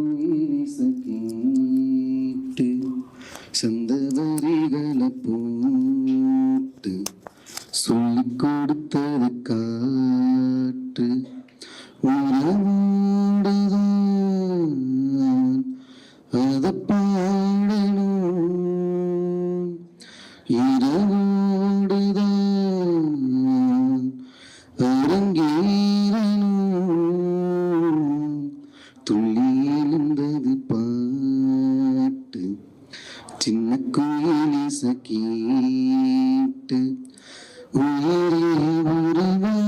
போயிலிச கேட்டு சொந்த வரிகளை போட்டு சொல்லி கொடுத்தது காட்டு. உறவுண்டுதான் இரவோடுதான் அரங்கே சின்ன கேட்டு சக்கீட்டு உயிரே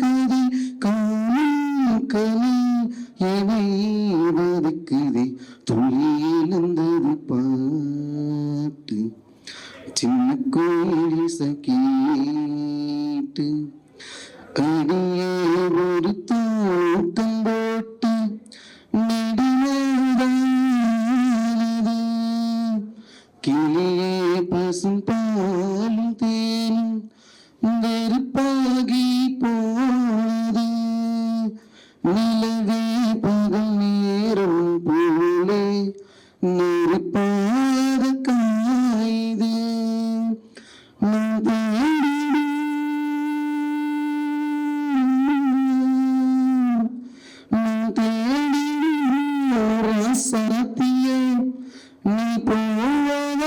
கதை காமன் கலை எவை வதக்குதே துளி எழுந்தது பாட்டு. சின்ன கோழி சக்கீட்டு அடியே ஒரு தோட்டம் போட்டு நெடுநாளானது கிளியே பசும் பாலும் ஒரு சரத்தியே நீ போவதாக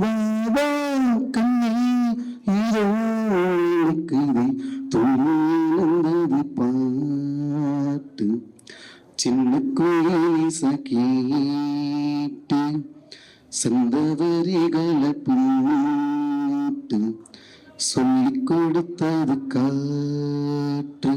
வாவா கண்ணே இதோ இருக்குது துணிந்தது பாட்டு. சின்ன கோயில் சகீட்டு சந்தவரிகளை பூட்டு சொல்லிக் கொடுத்தது காட்டு.